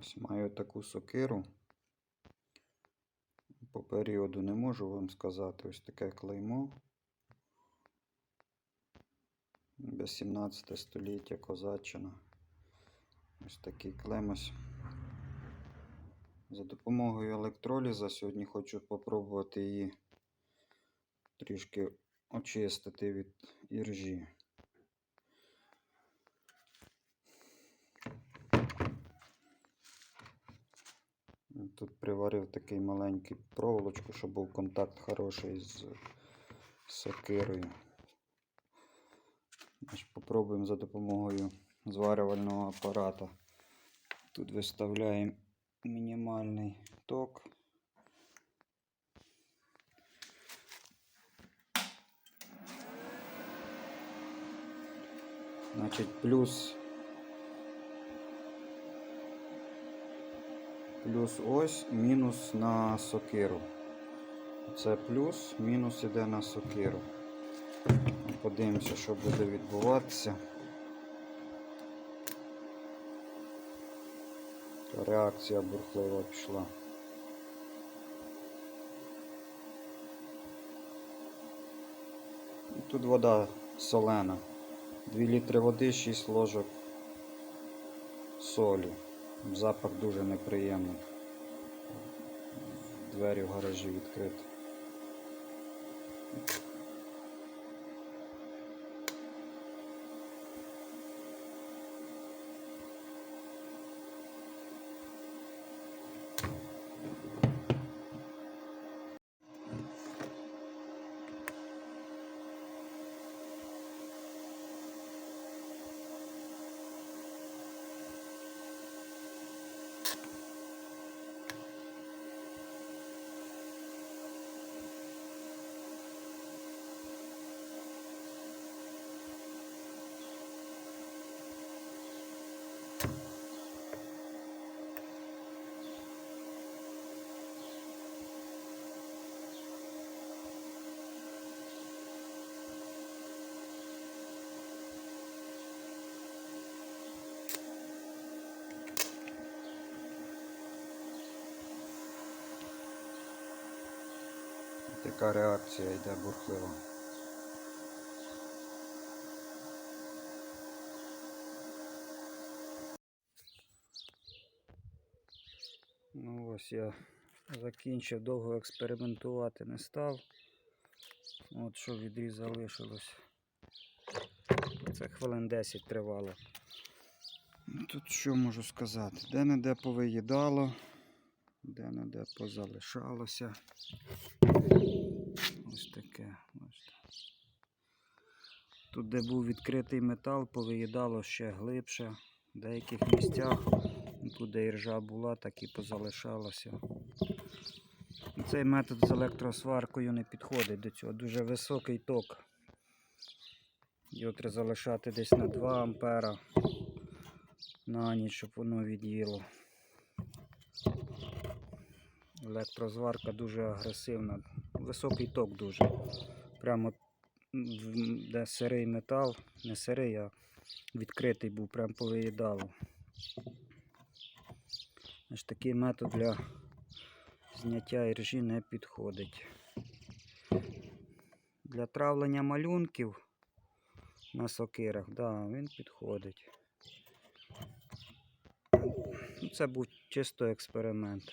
Ось маю таку сокиру. По періоду не можу вам сказати. Ось таке клеймо. 18 століття Козаччина. Ось такий клемось. За допомогою електроліза сьогодні хочу спробувати її трішки очистити від іржі. Тут приварив такий маленький проволочку, щоб був контакт хороший з сокирою. Попробуємо за допомогою зварювального апарата. Тут виставляємо мінімальний ток. Значить, плюс плюс ось, мінус на сокиру. Це плюс, мінус іде на сокиру. Подивимося, що буде відбуватися. Реакція бурхлива пішла. І Тут вода солена. 2 літри води, 6 ложок солі. Запах дуже неприємний. Двері в гаражі відкриті. Така реакція йде бурхлива. Ну ось я закінчив, довго експериментувати не став. От що відріз залишилось. Це хвилин 10 тривало. Тут що можу сказати? Де-не-де повиїдало, де-не-де позалишалося. Ось таке. Тут, де був відкритий метал, повиїдало ще глибше. В деяких місцях, тут, де іржа була, так і позалишалося. Цей метод з електросваркою не підходить до цього. Дуже високий ток. Його треба залишати десь на 2 ампера на ніч, щоб воно від'їло. Електрозварка дуже агресивна. Високий ток дуже. Прямо де сирий метал, не сирий, а відкритий був, прям повиїдало. Аж такий метод для зняття іржі не підходить. Для травлення малюнків на сокирах, да, він підходить. Ну, Це був чисто експеримент.